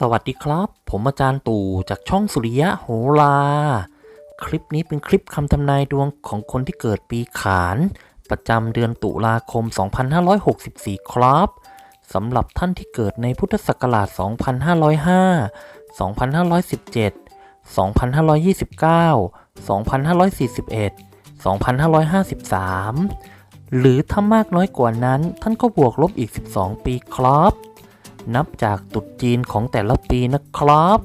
สวัสดีครับ ผมอาจารย์ตู่จากช่องสุริยะโหรา คลิปนี้เป็นคลิปคำทำนายดวงของคนที่เกิดปีขาน ประจำเดือนตุลาคม 2564 ครับสำหรับท่านที่เกิดในพุทธศักราช 2505 2517 2529 2541 2553 หรือถ้ามากน้อยกว่านั้นท่านก็บวกลบอีก 12 ปีครับ นับจากตรุษจีนของแต่ละปีนะครับ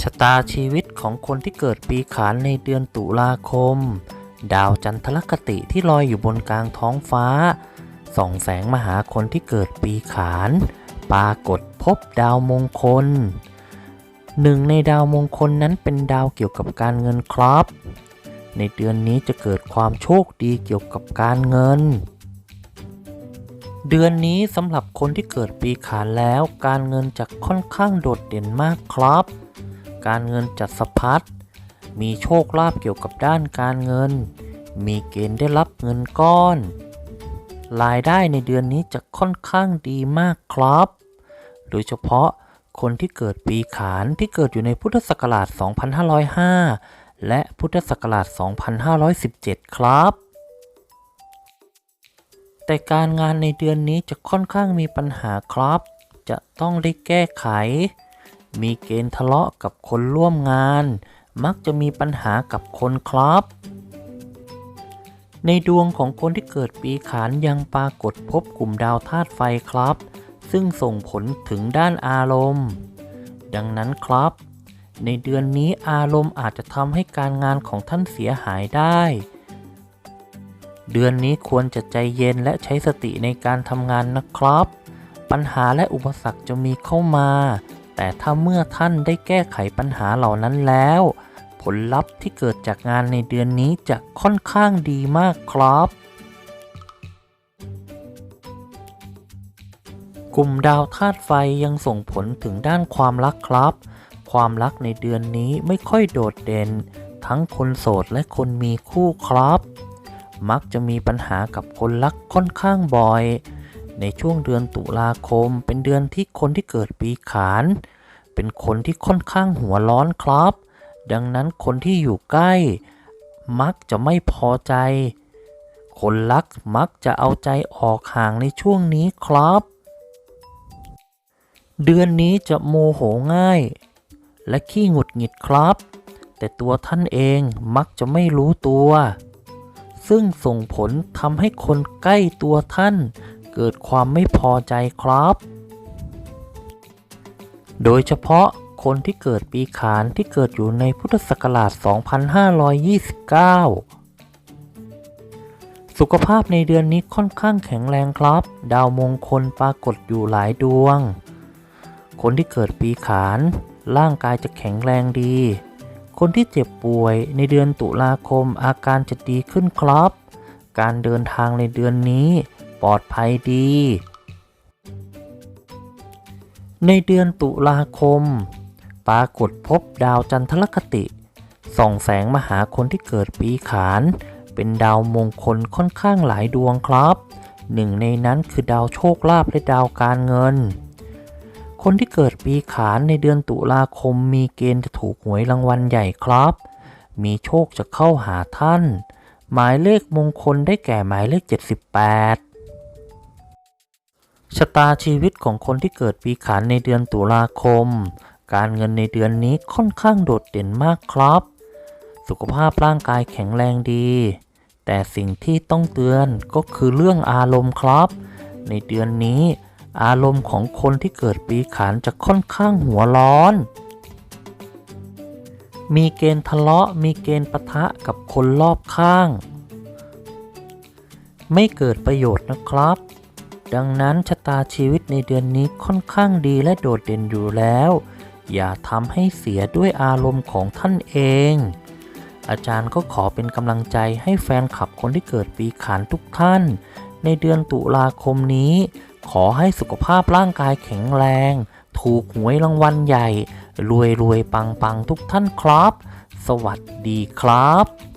ชะตาชีวิตของคนที่เกิดปีขานในเดือนตุลาคม ดาวจันทรคติที่ลอยอยู่บนกลางท้องฟ้า ส่องแสงมาหาคนที่เกิดปีขาน ปรากฏพบดาวมงคลหนึ่งในดาวมงคลนั้นเป็นดาวเกี่ยวกับการเงินครับ ในเดือนนี้จะเกิดความโชคดีเกี่ยวกับการเงิน เดือนนี้สำหรับคนที่เกิดปีขานแล้ว การเงินจะค่อนข้างโดดเด่นมากครับ การเงินจะสะพัดมีโชคลาภเกี่ยวกับด้านการเงิน มีเกณฑ์ได้รับเงินก้อน รายได้ในเดือนนี้จะค่อนข้างดีมากครับ โดยเฉพาะคนที่เกิดปีขานที่เกิดอยู่ในพุทธศักราช 2505 และพุทธศักราช 2517 ครับ แต่การงานในเดือนนี้จะค่อนข้างมีปัญหาครับ จะต้องได้แก้ไข มีเกณฑ์ทะเลาะกับคนร่วมงาน มักจะมีปัญหากับคนครับ ในดวงของคนที่เกิดปีขานยังปรากฏพบกลุ่มดาวธาตุไฟครับ ซึ่งส่งผลถึงด้านอารมณ์ ดังนั้นครับ ในเดือนนี้อารมณ์อาจจะทำให้การงานของท่านเสียหายได้ เดือนนี้ควรจะใจเย็นและใช้สติในการทำงานนะครับ ปัญหาและอุปสรรคจะมีเข้ามา แต่ถ้าเมื่อท่านได้แก้ไขปัญหาเหล่านั้นแล้ว ผลลัพธ์ที่เกิดจากงานในเดือนนี้จะค่อนข้างดีมากครับ กลุ่มดาวธาตุไฟยังส่งผลถึงด้านความรักครับ ความรักในเดือนนี้ไม่ค่อยโดดเด่น ทั้งคนโสดและคนมีคู่ครับ มักจะมีปัญหากับคนรักค่อนข้างบ่อย ในช่วงเดือนตุลาคม เป็นเดือนที่คนที่เกิดปีขาน เป็นคนที่ค่อนข้างหัวร้อนครับ ดังนั้นคนที่อยู่ใกล้ มักจะไม่พอใจ คนรักมักจะเอาใจออกห่างในช่วงนี้ครับ เดือนนี้จะโมโหง่าย และขี้หงุดหงิดครับ แต่ตัวท่านเองมักจะไม่รู้ตัว ซึ่งส่งผลทำให้คนใกล้ตัวท่าน เกิดความไม่พอใจครับ โดยเฉพาะคนที่เกิดปีขานที่เกิดอยู่ในพุทธศักราช 2529 สุขภาพในเดือนนี้ค่อนข้างแข็งแรงครับ ดาวมงคลปรากฏอยู่หลายดวง คนที่เกิดปีขาน ร่างกายจะแข็งแรงดี คนที่เจ็บป่วยในเดือนตุลาคมอาการจะดีขึ้นครับ การเดินทางในเดือนนี้ปลอดภัยดี ในเดือนตุลาคม ปรากฏพบดาวจันทรคติ ส่องแสงมาหาคนที่เกิดปีขาน เป็นดาวมงคลค่อนข้างหลายดวงครับ หนึ่งในนั้นคือดาวโชคลาภและดาวการเงิน คนที่เกิดปีขานในเดือนตุลาคมมีเกณฑ์จะถูกหวยรางวัลใหญ่ครับ มีโชคจะเข้าหาท่าน หมายเลขมงคลได้แก่หมายเลข 78 ชะตาชีวิตของคนที่เกิดปีขานในเดือนตุลาคม การเงินในเดือนนี้ค่อนข้างโดดเด่นมากครับ สุขภาพร่างกายแข็งแรงดี แต่สิ่งที่ต้องเตือนก็คือเรื่องอารมณ์ครับ ในเดือนนี้ อารมณ์ของคนที่เกิดปีขานจะค่อนข้างหัวร้อน มีเกณฑ์ทะเลาะ มีเกณฑ์ปะทะกับคนรอบข้าง ไม่เกิดประโยชน์นะครับ ดังนั้นชะตาชีวิตในเดือนนี้ค่อนข้างดีและโดดเด่นอยู่แล้ว อย่าทำให้เสียด้วยอารมณ์ของท่านเอง อาจารย์ก็ขอเป็นกำลังใจให้แฟนคลับคนที่เกิดปีขานทุกท่าน ในเดือนตุลาคมนี้ ขอให้สุขภาพร่างกายแข็งแรง ถูกหวยรางวัลใหญ่ รวยรวยปังปังทุกท่านครับ สวัสดีครับ